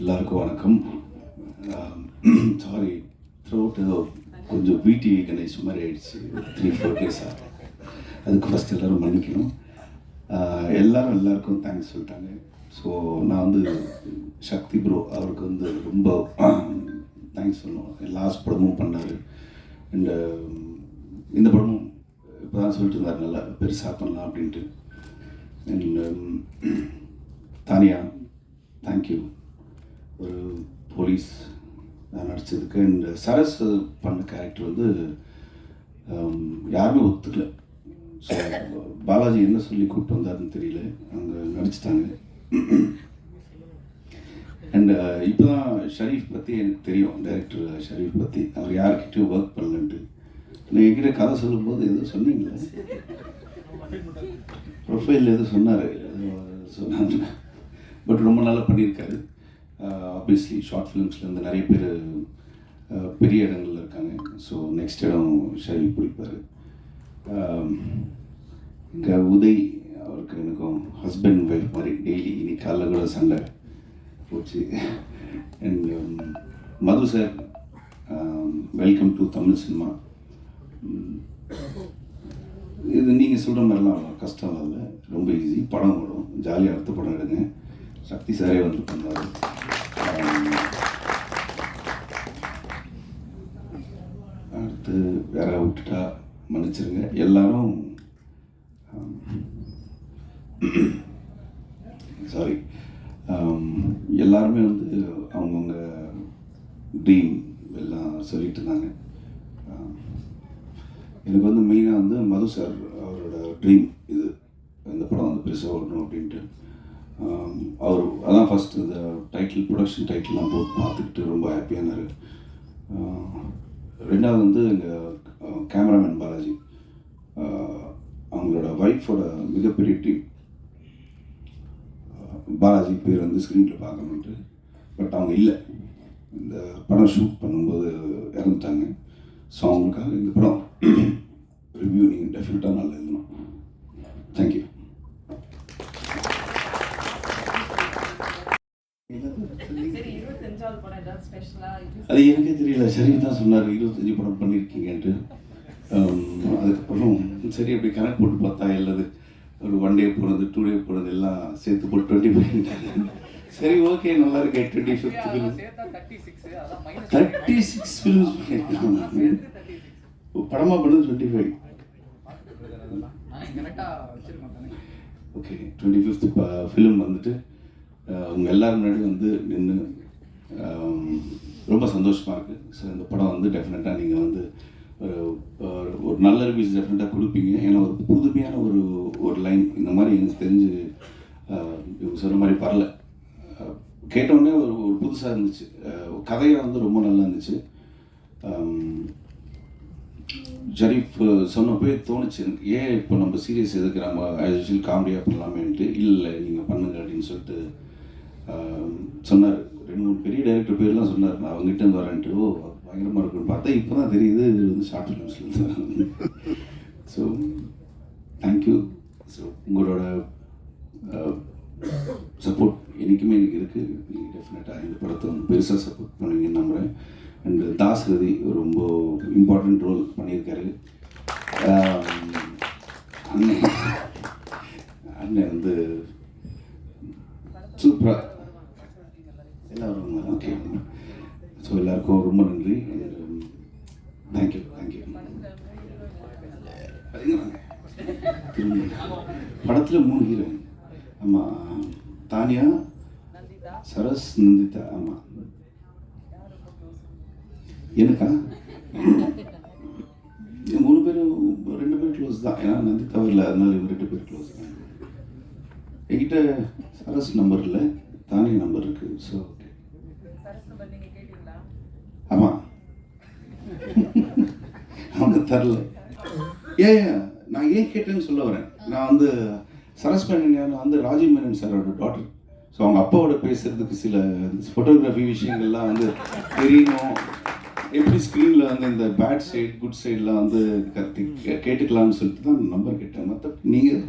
எல்லாருக்கும் வணக்கம். Sorry throat கொஞ்சம் பிடி கணேஷ் மாதிரி ஆயிடுச்சு. த்ரீ ஃபோர் டேஸாக அதுக்கு ஃபஸ்ட் எல்லோரும் மன்னிக்கணும். எல்லோரும் எல்லாரும் எல்லாருக்கும் தேங்க்ஸ் சொல்லிட்டாங்க. ஸோ நான் வந்து சக்தி ப்ரோ அவருக்கு வந்து ரொம்ப தேங்க்ஸ் சொல்லணும். லாஸ்ட் படமும் பண்ணார். அண்டு இந்த படமும் இப்போ தான் சொல்லிட்டு இருந்தார் நல்லா பெருசாக பண்ணலாம் அப்படின்ட்டு. அண்ட் தானியா தேங்க்யூ ஒரு போலீஸ் நான் நடிச்சிருக்கேன் அண்ட் சரஸ் பண்ண கேரக்டர் வந்து யாருமே ஒத்துக்கல. ஸோ பாலாஜி என்ன சொல்லி கூப்பிட்டு வந்தாருன்னு தெரியல. அங்கே நடிச்சிட்டாங்க. அண்ட் இப்போ தான் ஷரீஃப் பற்றி எனக்கு தெரியும். டைரக்டர் ஷரீஃப் பற்றி அவர் யார்கிட்டயும் ஒர்க் பண்ணலன்ட்டு. நான் என்கிட்ட கதை சொல்லும்போது எதுவும் சொன்னீங்களா? ப்ரொஃபைல் எதுவும் சொன்னார். சொன்னாங்க பட் ரொம்ப நல்லா பண்ணியிருக்காரு. ஆப்வியஸ்லி ஷார்ட் ஃபிலிம்ஸ்லேருந்து நிறைய பேர் uh, பெரிய இடங்கள்ல இருக்காங்க. ஸோ நெக்ஸ்ட் இடம் ஷரி பிடிப்பார். Um, இங்கே உதய் அவருக்கு எனக்கும் ஹஸ்பண்ட் ஒய்ஃப் மாதிரி டெய்லி இன்னைக்கு காலைல கூட சண்டை போச்சு. And um, Madhu sir um, welcome to Tamil cinema இது நீங்கள் சொல்கிற மாதிரிலாம் கஷ்டம் இல்லை. ரொம்ப ஈஸி படம் ஓடும். ஜாலியாக அடுத்த படம் எடுங்க. சக்தி சாரே வந்து பண்ணார் அடுத்து வேற விட்டுட்டா மன்னிச்சிருங்க. எல்லாரும் சாரி எல்லாருமே வந்து அவங்கவுங்க ட்ரீம் எல்லாம் சொல்லிட்டு இருந்தாங்க. எனக்கு வந்து மெயினாக வந்து மது சார் அவரோட ட்ரீம் இது. இந்த படம் வந்து பெருசாக ஓடணும் அப்படின்ட்டு. Um, அவர் அதான் ஃபஸ்ட்டு இந்த டைட்டில் ப்ரொடக்ஷன் டைட்டில்லாம் போட்டு பார்த்துக்கிட்டு ரொம்ப ஹாப்பியானார் um, ரெண்டாவது வந்து எங்கள் கேமராமேன் uh, பாலாஜி. Uh, அவங்களோட ஒய்ஃபோட மிகப்பெரிய டீம் uh, பாலாஜி பேர் வந்து ஸ்க்ரீனில் பார்க்கணுன்ட்டு பட் அவங்க இல்லை. இந்த படம் ஷூட் பண்ணும்போது இறந்துட்டாங்க. ஸோ அவங்களுக்காக இந்த படம் ரிவ்யூ நீங்கள் டெஃபினட்டாக நல்லா எழுதணும் தேங்க்யூ சரி இருபத்தஞ்சாவது படம் ஏதாவது ஸ்பெஷலா அது எனக்கே தெரியல. சரி தான் சொன்னார் இருபத்தஞ்சி படம் பண்ணியிருக்கீங்கன்ட்டு அதுக்கப்புறம் சரி அப்படி கணக்கு போட்டு பார்த்தா இல்லது ஒரு ஒன் டே போனது டூ டே போனது எல்லாம் சேர்த்து போட்டு டுவெண்ட்டி ஃபைவ் சரி ஓகே நல்லா இருக்கே twenty fifth film thirty six films படமாக பண்ணது twenty five okay twenty fifth film வந்துட்டு அஹ், உங்க எல்லாரும் முன்னாடி வந்து நின்று ரொம்ப சந்தோஷமாக இருக்குது ஸோ இந்த படம் வந்து டெஃபினட்டாக நீங்கள் வந்து ஒரு நல்ல ரிவ்யூஸ் டெஃபினட்டாக கொடுப்பீங்க. ஏன்னா ஒரு புதுமையான ஒரு ஒரு லைன் இந்த மாதிரி எனக்கு தெரிஞ்சு இவங்க சொன்ன மாதிரி வரல. கேட்டோடனே ஒரு ஒரு புதுசாக இருந்துச்சு. கதையாக வந்து ரொம்ப நல்லா இருந்துச்சு. அம், ஷரீஃப் தோணுச்சு எனக்கு ஏன் இப்போ நம்ம சீரியஸ் எதுக்கு நம்ம ஆஸ் யூஷுவல் காமெடியாக பண்ணலாமேன்ட்டு? இல்லை நீங்கள் பண்ணுங்க அப்படின்னு சொல்லிட்டு சொன்னார். ரெண்டு மூணு பெரிய டைரக்டர் பேர்லாம் சொன்னார். நான் அவங்ககிட்ட இருந்து வரேன்ட்டு. ஓ பயங்கரமாக இருக்குன்னு பார்த்தா இப்போ தான் தெரியுது இது வந்து ஷார்ட் ஃபிலிம்ஸ்லேருந்து ஸோ தேங்க்யூ ஸோ உங்களோட சப்போர்ட் என்றைக்குமே எனக்கு இருக்குது நீங்கள் டெஃபினட்டாக இந்த படத்தை வந்து பெருசாக சப்போர்ட் பண்ணுவீங்கன்னு நம்புகிறேன் அண்டு தாஸ் ரதி ரொம்ப இம்பார்ட்டண்ட் ரோல் பண்ணியிருக்காரு. அண்ணன் அண்ணன் வந்து சூப்பராக தேங்க்யூ தேங்க்யூ படத்தில் மூணு ஹீரோயின் ஆமாம் தானியா சரஸ் நந்திதா ஆமாம் எனக்கா? இந்த மூணு பேரும் ரெண்டு பேரும் க்ளோஸ் தான். ஏன்னா நந்திதா இல்லை அதனால இவங்க ரெண்டு பேரும் க்ளோஸ் தான். என்கிட்ட சரஸ் நம்பர் இல்லை தானிய நம்பர் இருக்குது ஸோ ஓகே சரஸ் நம்பர் நீங்க கேட்டீங்களா ஆமாம் அவங்க தரல. ஏன் நான் ஏன் கேட்டேன்னு சொல்ல வரேன். நான் வந்து சரஸ் மேனன் வந்து ராஜீவ் மேனன் சாரோட டாட்டர் ஸோ அவங்க அப்பாவோட பேசுறதுக்கு சில ஃபோட்டோகிராஃபி விஷயங்கள்லாம் வந்து தெரியணும். எப்படி ஸ்க்ரீனில் வந்து இந்த பேட் சைடு குட் சைட்லாம் வந்து கத்தி கேட்டுக்கலாம்னு சொல்லிட்டு தான் நம்பர் கேட்டேன். மற்ற நீங்கள்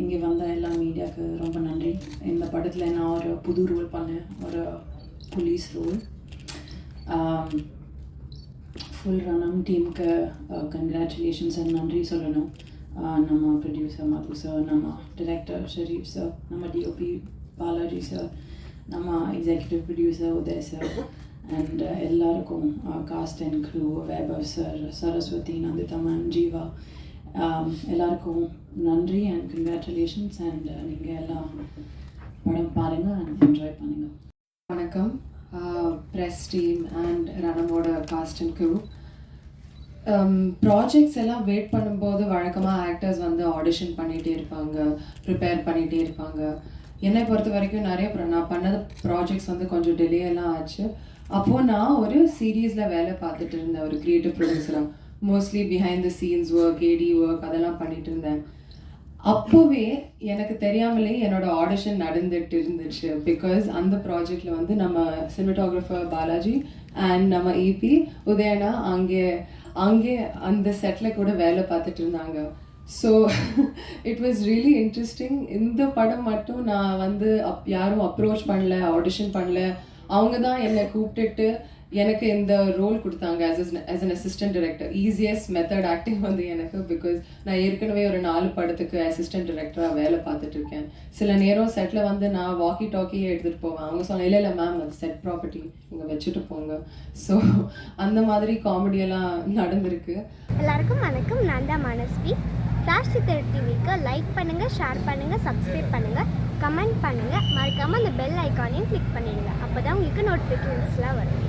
இங்கே வந்த எல்லா மீடியாவுக்கு ரொம்ப நன்றி. இந்த படத்தில் நான் ஒரு புது ரோல் பண்ணேன். ஒரு போலீஸ் ரோல் ஃபுல் ரணம் டீமுக்கு கங்க்ராச்சுலேஷன்ஸ் அண்ட் நன்றி சொல்லணும். Uh, நம்ம ப்ரொடியூசர் மது சார் நம்ம டிரெக்டர் ஷரீஃப் சார் நம்ம டிஓபி பாலாஜி சார் நம்ம executive producer Uday sir and எல்லாருக்கும் cast and crew Vaibhav sir Saraswathi Nandithaman Jeeva எல்லாருக்கும் நன்றி அண்ட் கங்க்ராச்சுலேஷன்ஸ் அண்ட் நீங்கள் எல்லாம் படம் பாருங்கள் அண்ட் என்ஜாய் பண்ணுங்கள் வணக்கம். ப்ரெஸ் டீம் அண்ட் ரணமோட காஸ்ட் அண்ட் க்ரூ ப்ராஜெக்ட்ஸ் எல்லாம் வெயிட் பண்ணும்போது வழக்கமாக ஆக்டர்ஸ் வந்து ஆடிஷன் பண்ணிகிட்டே இருப்பாங்க ப்ரிப்பேர் பண்ணிகிட்டே இருப்பாங்க. என்னை பொறுத்த வரைக்கும் நிறைய நான் பண்ணது ப்ராஜெக்ட்ஸ் வந்து கொஞ்சம் டிலே எல்லாம் ஆச்சு. அப்போது நான் ஒரு சீரீஸில் வேலை பார்த்துட்டு இருந்தேன் ஒரு creative ப்ரொடியூசராக mostly behind the scenes work AD work அதெல்லாம் பண்ணிட்டு இருந்தேன். அப்போவே எனக்கு தெரியாமலே என்னோட ஆடிஷன் நடந்துட்டு இருந்துச்சு. பிகாஸ் அந்த ப்ராஜெக்ட்ல வந்து நம்ம சினிமட்டோகிராஃபர் பாலாஜி அண்ட் நம்ம ஏபி உதயனா அங்கே அங்கே அந்த செட்டில் கூட வேலை பார்த்துட்டு இருந்தாங்க. So it was really interesting இந்த படம் மட்டும் நான் வந்து அப் யாரும் அப்ரோச் பண்ணல ஆடிஷன் பண்ணல. அவங்க தான் என்னை கூப்பிட்டுட்டு எனக்கு இந்த ரோல் கொடுத்தாங்க as as an assistant director easiest method acting வந்து எனக்கு பிகாஸ் நான் ஏற்கனவே ஒரு நாலு படத்துக்கு அசிஸ்டன்ட் டிரெக்டராக வேலை பார்த்துட்டு இருக்கேன். சில நேரம் செட்டில் வந்து நான் வாக்கி டாக்கியே எடுத்துகிட்டு போவேன். அவங்க சொன்ன இல்லை இல்லை மேம் அது செட் ப்ராப்பர்ட்டி நீங்கள் வச்சுட்டு போங்க. ஸோ அந்த மாதிரி காமெடியெல்லாம் நடந்திருக்கு. எல்லாருக்கும் வணக்கம். நான் தான் மனஸ்வி. ஃப்ளாஷ் சித்தர் டிவிக்கு லைக் பண்ணுங்கள் ஷேர் பண்ணுங்கள் சப்ஸ்கிரைப் பண்ணுங்கள் கமெண்ட் பண்ணுங்கள் மறக்காமல் அந்த பெல் ஐக்கானையும் கிளிக் பண்ணிடுங்க. அப்போ தான் உங்களுக்கு நோட்டிஃபிகேஷன்ஸ்லாம் வரும்.